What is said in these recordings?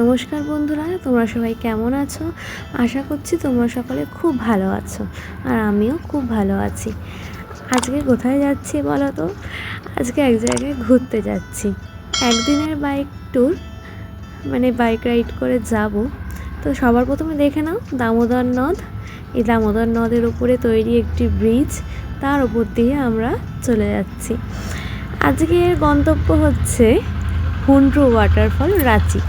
নমস্কার বন্ধুরা, তোমরা সবাই কেমন আছো? আশা করছি তোমরা সকলে খুব ভালো আছো আর আমিও খুব ভালো আছি। আজকে কোথায় যাচ্ছি বলো তো আজকে এক জায়গায় ঘুরতে যাচ্ছি। একদিনের বাইক ট্যুর মানে বাইক রাইড করে যাব। তো সবার প্রথমে দেখে নাও, দামোদর নদ। এই দামোদর নদের উপরে তৈরি একটি ব্রিজ তার উপর দিয়ে আমরা চলে যাচ্ছি। আজকের গন্তব্য হচ্ছে হুন্ড্রু ওয়াটারফল রাঁচি।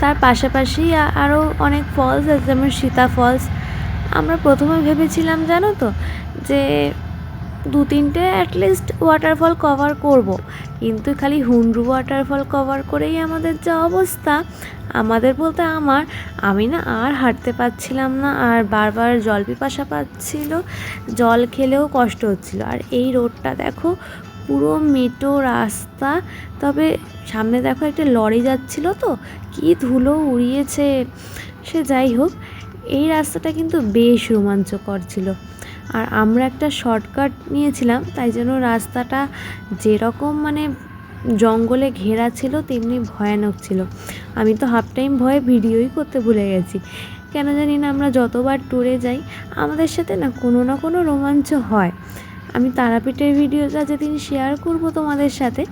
তার পাশাপাশি আরও অনেক ফলস আছে, যেমন সীতা ফলস আমরা প্রথমে ভেবেছিলাম, জানো তো, যে দু তিনটে অ্যাটলিস্ট ওয়াটারফল কভার করব। কিন্তু খালি হুন্ড্রু ওয়াটারফল কভার করেই আমাদের যা অবস্থা। আমাদের বলতে আমার, আমি না আর হাঁটতে পারছিলাম না, আর বারবার জল পিপাসা পাচ্ছিল, জল খেলেও কষ্ট হচ্ছিল। আর এই রোডটা দেখো পুরো মেটো রাস্তা। তবে সামনে দেখো একটা লরি যাচ্ছিল তো, কি ধুলো উড়িয়েছে। সে যাই হোক, এই রাস্তাটা কিন্তু বেশ রোমাঞ্চকর ছিল। আর আমরা একটা শর্টকাট নিয়েছিলাম, তাই জন্য রাস্তাটা যেরকম মানে জঙ্গলে ঘেরা ছিল, তেমনি ভয়ানক ছিল। আমি তো হাফ টাইম ভয়ে ভিডিওই করতে ভুলে গেছি। কেন জানি না আমরা যতবার ট্যুরে যাই, আমাদের সাথে না কোনো না কোনো রোমাঞ্চ হয়। আমি তারাপীঠের ভিডিওটা যেদিন শেয়ার করব তোমাদের সাথে,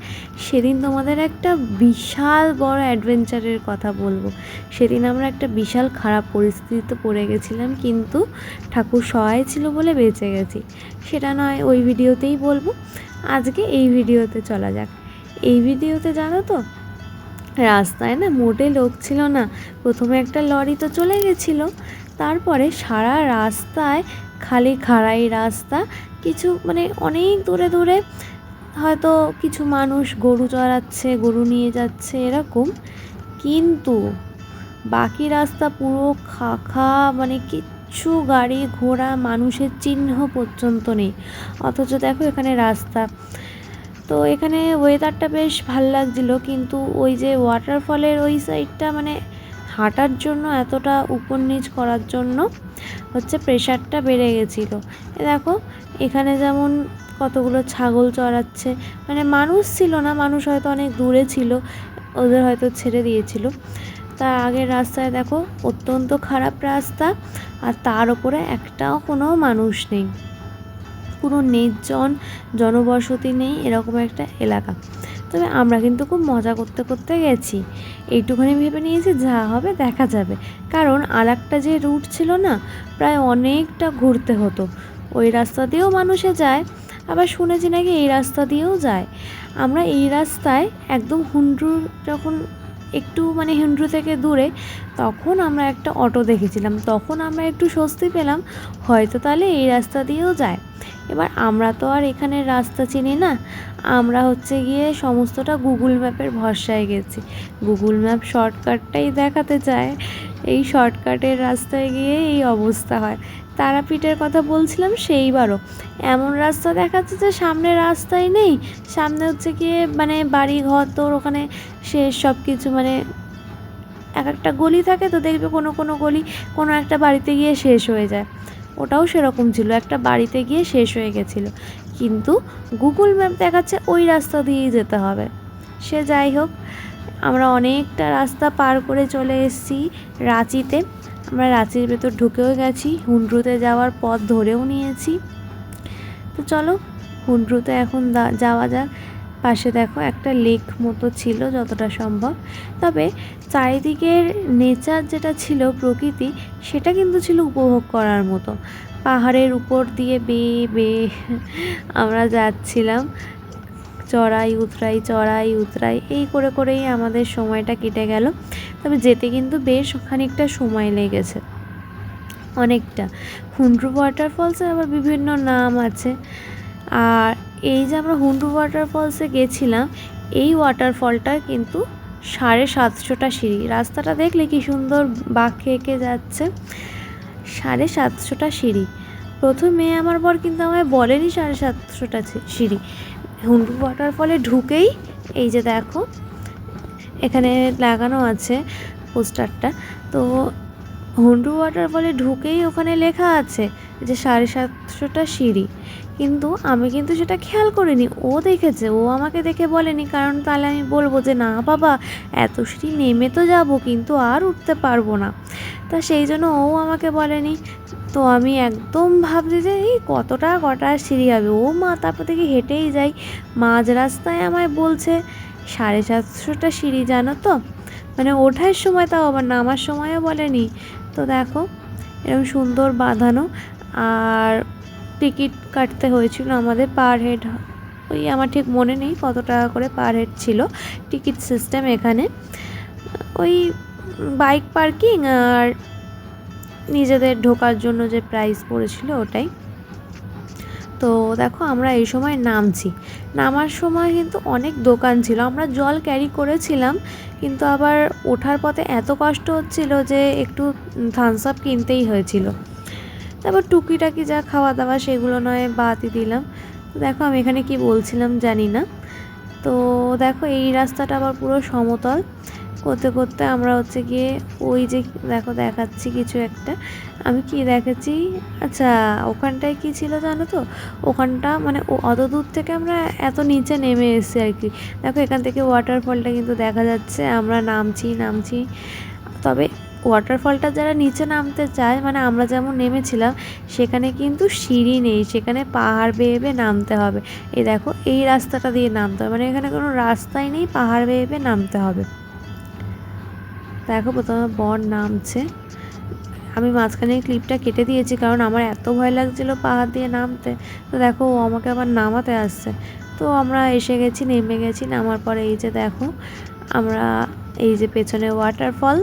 সেদিন তোমাদের একটা বিশাল বড় অ্যাডভেঞ্চারের কথা বলব। সেদিন আমরা একটা বিশাল খারাপ পরিস্থিতিতে পড়ে গেছিলাম, কিন্তু ঠাকুর সহায় ছিল বলে বেঁচে গেছি। সেটা নয়, ওই ভিডিওতেই বলব। আজকে এই ভিডিওতে চলা যাক। এই ভিডিওতে জানো তো, রাস্তায় না মোটে লোক ছিল না, প্রথমে একটা লরি তো চলে গেছিল, তারপরে সারা রাস্তায় খালি খাড়াই রাস্তা কিছু মানে অনেক দূরে দূরে হয়তো কিছু মানুষ গরু চড়াচ্ছে, গরু নিয়ে যাচ্ছে এরকম। কিন্তু বাকি রাস্তা পুরো খাখা মানে কিচ্ছু গাড়ি ঘোড়া মানুষের চিহ্ন পর্যন্ত নেই। অথচ দেখো এখানে রাস্তা। তো এখানে ওয়েদারটা বেশ ভালো লাগছিল, কিন্তু ওই যে ওয়াটারফলের ওই সাইডটা মানে হাঁটার জন্য এতটা উপর নিচ করার জন্য হচ্ছে প্রেশারটা বেড়ে গেছিল। দেখো, এখানে যেমন কতগুলো ছাগল চড়াচ্ছে মানে মানুষ ছিল না, মানুষ হয়তো অনেক দূরে ছিল, ওদের হয়তো ছেড়ে দিয়েছিল। তার আগের রাস্তায় দেখো, অত্যন্ত খারাপ রাস্তা, আর তার উপরে একটাও কোনো মানুষ নেই। পুরো নির্জন জনবসতি নেই, এরকম একটা এলাকা। তবে আমরা কিন্তু খুব মজা করতে করতে গেছি। এইটুখানি ভেবে নিয়েছি যা হবে দেখা যাবে। কারণ আর একটা যে রুট ছিল না, প্রায় অনেকটা ঘুরতে হতো। ওই রাস্তা দিয়েও মানুষে যায়, আবার শুনেছি নাকি এই রাস্তা দিয়েও যায়। আমরা এই রাস্তায় একদম হুন্ড্রুর যখন একটু মানে হুন্ড্রু থেকে দূরে, তখন আমরা একটা অটো দেখেছিলাম। তখন আমরা একটু স্বস্তি পেলাম, হয়তো তাহলে এই রাস্তা দিয়েও যায়। এবার আমরা তো আর এখানের রাস্তা চিনি না। আমরা হচ্ছে গিয়ে সমস্তটা গুগল ম্যাপের ভরসায় গেছি। গুগল ম্যাপ শর্টকাটটাই দেখাতে চায়। এই শর্টকাটের রাস্তায় গিয়ে এই অবস্থা হয়। তারাপীঠের কথা বলছিলাম সেইবারও। এমন রাস্তা দেখাচ্ছে যে সামনে রাস্তাই নেই। সামনে হচ্ছে গিয়ে মানে বাড়ি ঘর তোর ওখানে শেষ সব কিছু মানে এক একটা গলি থাকে তো দেখবে কোনো কোনো গলি কোনো একটা বাড়িতে গিয়ে শেষ হয়ে যায়। ওটাও সেরকম ছিল। একটা বাড়িতে গিয়ে শেষ হয়ে গেছিল। কিন্তু গুগল ম্যাপ দেখাচ্ছে ওই রাস্তা দিয়েই যেতে হবে। সে যাই হোক, আমরা অনেকটা রাস্তা পার করে চলে এসেছি রাঁচিতে। আমরা রাঁচির ভেতর ঢুকেও গেছি, হুন্ড্রুতে যাওয়ার পথ ধরেও নিয়েছি। তো চলো, হুন্ড্রুতে এখন যাওয়া যাক। পাশে দেখো একটা লেক মতো ছিল যতটা সম্ভব। তবে চারিদিকের নেচার যেটা ছিল, প্রকৃতি, সেটা কিন্তু ছিল উপভোগ করার মতো। পাহাড়ের উপর দিয়ে বেয়ে বেয়ে আমরা যাচ্ছিলাম। চড়াই, উতরাই চড়াই, উতরাই, এই করে করেই আমাদের সময়টা কেটে গেল। তবে যেতে কিন্তু বেশ খানিকটা সময় লেগেছে। অনেকটা। হুন্ড্রু ওয়াটারফলসের আবার বিভিন্ন নাম আছে। আর এই যে আমরা হুন্ড্রু ওয়াটারফলসে গেছিলাম, এই ওয়াটারফলটা কিন্তু সাড়ে সাতশোটা সিঁড়ি। রাস্তাটা দেখলে কি সুন্দর বাঁকে এঁকে যাচ্ছে। সাড়ে সাতশোটা সিঁড়ি। প্রথমে আমার বর কিন্তু আমায় বলেনি সাড়ে সাতশোটা সিঁড়ি। হুন্ডু ওয়াটারফলে ঢুকেই এই যে দেখো, এখানে লাগানো আছে পোস্টারটা। তো হুন্ডু ওয়াটারফলে ঢুকেই ওখানে লেখা আছে যে সাড়ে সাতশোটা সিঁড়ি। কিন্তু আমি কিন্তু সেটা খেয়াল করিনি। ও দেখেছে, ও আমাকে দেখে বলেনি, কারণ তাহলে আমি বলব যে, না বাবা, এত সিঁড়ি নেমে তো যাব, কিন্তু আর উঠতে পারব না। তা সেই জন্য ও আমাকে বলেনি। তো আমি একদম ভাবছি যে, এই কতটা কটা সিঁড়ি হবে? ও মা, তারপর থেকে হেঁটেই যাই। মাঝ রাস্তায় আমায় বলছে, সাড়ে সাতশোটা সিঁড়ি জানো তো? মানে ওঠার সময় তাও আবার নামার সময়ও বলেনি। তো দেখো এরকম সুন্দর বাঁধানো। আর টিকিট কাটতে হয়েছিল আমাদের পার হেড, ওই আমার ঠিক মনে নেই কত টাকা করে পার হেড ছিল টিকিট সিস্টেম এখানে। ওই বাইক পার্কিং আর নিজেদের ঢোকার জন্য যে প্রাইস পড়েছিল ওটাই। তো দেখো আমরা এই সময় নামছি। নামার সময় কিন্তু অনেক দোকান ছিল, আমরা জল ক্যারি করেছিলাম, কিন্তু আবার ওঠার পথে এত কষ্ট হচ্ছিল যে একটু থামস আপ কিনতেই হয়েছিল। তারপর টুকিটাকি যা খাওয়া দাওয়া সেগুলো নয়, বাদই দিলাম। দেখো আমি এখানে কি বলছিলাম জানি না। তো দেখো এই রাস্তাটা আবার পুরো সমতল। করতে করতে আমরা হচ্ছে গিয়ে ওই যে দেখো দেখাচ্ছি কিছু একটা। আমি কি দেখাচ্ছি? আচ্ছা ওখানটায় কি ছিল জানো তো? ওখানটা মানে অত দূর থেকে আমরা এত নিচে নেমে এসেছি আর কি। দেখো এখান থেকে ওয়াটারফলটা কিন্তু দেখা যাচ্ছে, আমরা নামছি নামছি। তবে ওয়াটারফলটা যারা নিচে নামতে চায় মানে আমরা যেমন নেমেছিলাম, সেখানে কিন্তু সিঁড়ি নেই, সেখানে পাহাড় বেয়ে বেয়ে নামতে হবে। এই দেখো, এই রাস্তাটা দিয়ে নামতে হবে মানে এখানে কোনো রাস্তাই নেই, পাহাড় বেয়ে বেয়ে নামতে হবে। দেখো প্রথমে বর নামছে। আমি মাঝখানে ক্লিপটা কেটে দিয়েছি, কারণ আমার এত ভয় লাগছিল পাহাড় দিয়ে নামতে। তো দেখো, ও আমাকে আবার নামাতে আসছে। তো আমরা এসে গেছি, নেমে গেছি, নামার পরে এই যে দেখো, আমরা এই যে পেছনে ওয়াটারফল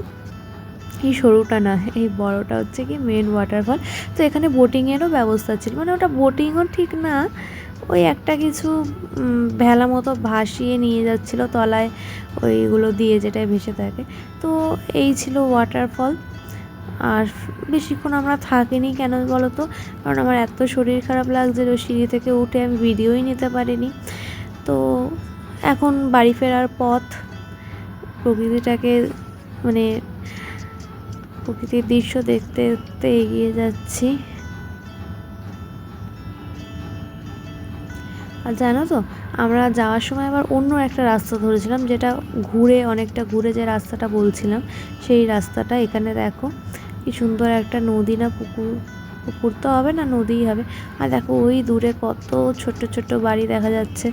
এই সরুটা না, এই বড়টা হচ্ছে কি মেন ওয়াটারফল তো এখানে বোটিংয়েরও ব্যবস্থা ছিল মানে ওটা বোটিংও ঠিক না। ওই একটা কিছু ভেলা মতো ভাসিয়ে নিয়ে যাচ্ছিল তলায়, ওইগুলো দিয়ে যেটাই ভেসে থাকে। তো এই ছিল ওয়াটারফল আর বেশিক্ষণ আমরা থাকিনি কেন বলো তো কারণ আমার এত শরীর খারাপ লাগছিল, সিঁড়ি থেকে উঠে আমি ভিডিওই নিতে পারিনি। তো এখন বাড়ি ফেরার পথ, প্রকৃতিটাকে মানে প্রকৃতির দৃশ্য দেখতে দেখতে এগিয়ে যাচ্ছি। আর জানো তো, আমরা যাওয়ার সময় আবার অন্য একটা রাস্তা ধরেছিলাম, যেটা ঘুরে, অনেকটা ঘুরে যে রাস্তাটা বলছিলাম, সেই রাস্তাটা এখানে দেখো। কি সুন্দর একটা নদী না, পুকুর পুকুর তো হবে না, নদীই হবে। আর দেখো, ওই দূরে কত ছোট্ট ছোট্ট বাড়ি দেখা যাচ্ছে।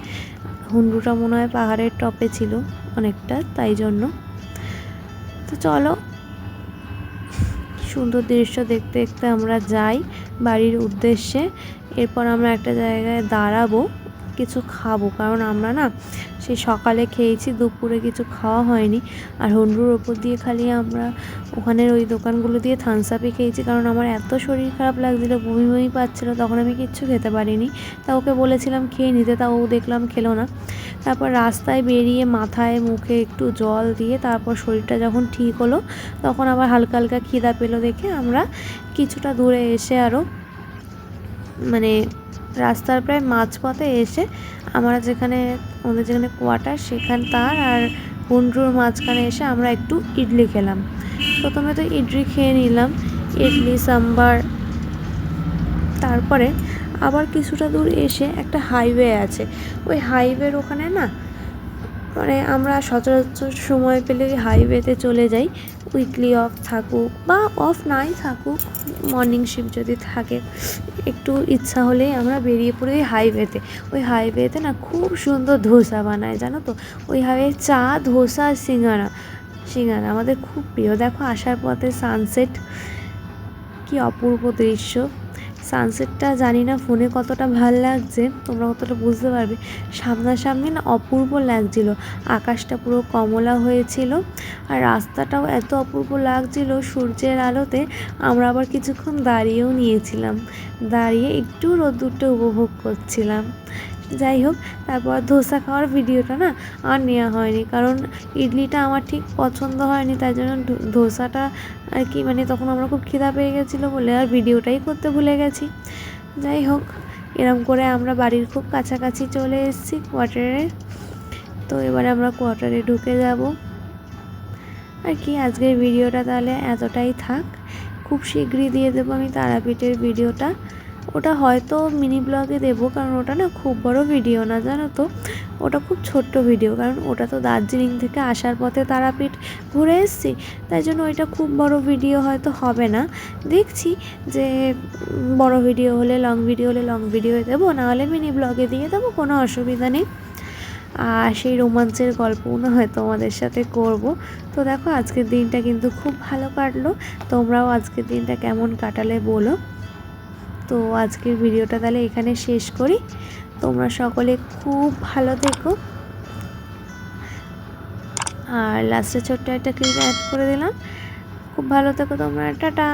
হুন্ডুটা মনে হয় পাহাড়ের টপে ছিল অনেকটা, তাই জন্য। তো চলো সুন্দর দৃশ্য দেখতে দেখতে আমরা যাই বাড়ির উদ্দেশ্যে। এরপর আমরা একটা জায়গায় দাঁড়াবো। কিছু খাব। কারণ আমরা না সেই সকালে খেয়েছি, দুপুরে কিছু খাওয়া হয়নি। আর হন্ডুর ওপর দিয়ে খালি আমরা ওখানের ওই দোকানগুলো দিয়ে থামস আপই খেয়েছি। কারণ আমার এত শরীর খারাপ লাগছিল বমি বমি পাচ্ছিলো, তখন আমি কিচ্ছু খেতে পারিনি। তা ওকে বলেছিলাম খেয়ে নিতে, তা ও দেখলাম খেলো না। তারপর রাস্তায় বেরিয়ে মাথায়, মুখে একটু জল দিয়ে তারপর শরীরটা যখন ঠিক হলো, তখন আবার হালকা হালকা খিদা পেল দেখে আমরা কিছুটা দূরে এসে আরও মানে রাস্তার প্রায় মাঝপথে এসে আমরা যেখানে, আমাদের যেখানে কোয়াটার সেখান তার আর কুন্ডুর মাঝখানে এসে আমরা একটু ইডলি খেলাম। প্রথমে তো ইডলি খেয়ে নিলাম, ইডলি, সাম্বার, তারপরে আবার কিছুটা দূর এসে একটা হাইওয়ে আছে। ওই হাইওয়ের ওখানে না মানে আমরা সচরাচর সময় পেলে হাইওয়েতে চলে যাই। উইকলি অফ থাকুক বা অফ নাই থাকুক মর্নিং শিফট যদি থাকে, একটু ইচ্ছা হলেই আমরা বেরিয়ে পড়ি ওই হাইওয়েতে ওই হাইওয়েতে না খুব সুন্দর ধোসা বানায়, জানো তো? ওই হাইওয়ে চা, ধোসা আর সিঙ্গারা। সিঙ্গারা আমাদের খুব প্রিয়। দেখো, আসার পথে সানসেট কি অপূর্ব দৃশ্য। সানসেটটা জানি না ফোনে কতটা ভালো লাগছে, তোমরা কতটা বুঝতে পারবে। সামনাসামনি না অপূর্ব লাগছিল, আকাশটা পুরো কমলা হয়েছিল আর রাস্তাটাও এত অপূর্ব লাগছিল সূর্যের আলোতে, আমরা আবার কিছুক্ষণ দাঁড়িয়েও নিয়েছিলাম। দাঁড়িয়ে একটু রোদ্দুরটা উপভোগ করছিলাম। যাই হোক তারপর ধোসা খাওয়ার ভিডিওটা না আর নেওয়া হয়নি। কারণ ইডলিটা আমার ঠিক পছন্দ হয়নি, তাই জন্য ধোসাটা আর কি মানে তখন আমরা খুব খিদা পেয়ে গেছিল বলে আর ভিডিওটাই করতে ভুলে গেছি। যাই হোক এরম করে আমরা বাড়ির খুব কাছাকাছি চলে এসেছি কোয়ার্টারে। তো এবারে আমরা কোয়ার্টারে ঢুকে যাব। আর কি, আজকের ভিডিওটা তাহলে এতটাই থাক। খুব শীঘ্রই দিয়ে দেবো আমি তারাপীঠের ভিডিওটা। ওটা হয়তো মিনি ব্লগে দেবো, কারণ ওটা না খুব বড় ভিডিও না, জানো তো? ওটা খুব ছোট্ট ভিডিও কারণ ওটা তো দার্জিলিং থেকে আসার পথে তারাপীঠ ঘুরে এসেছি, তাই জন্য ওইটা খুব বড় ভিডিও হয়তো হবে না। দেখছি যে বড় ভিডিও হলে লং ভিডিও হলে লং ভিডিও দেবো নাহলে মিনি ব্লগে দিয়ে দেবো, কোনো অসুবিধা নেই। আর সেই রোমাঞ্চের গল্পও না হয় তোমাদের সাথে করব। তো দেখো, আজকের দিনটা কিন্তু খুব ভালো কাটলো, তোমরাও আজকের দিনটা কেমন কাটালে বলো। তো আজকের ভিডিওটা তাহলে এখানে শেষ করি। তোমরা সকলে খুব ভালো থেকো। আর লাস্টে ছোট্ট একটা ক্লিপ অ্যাড করে দিলাম। খুব ভালো থেকো তোমরা। টাটা!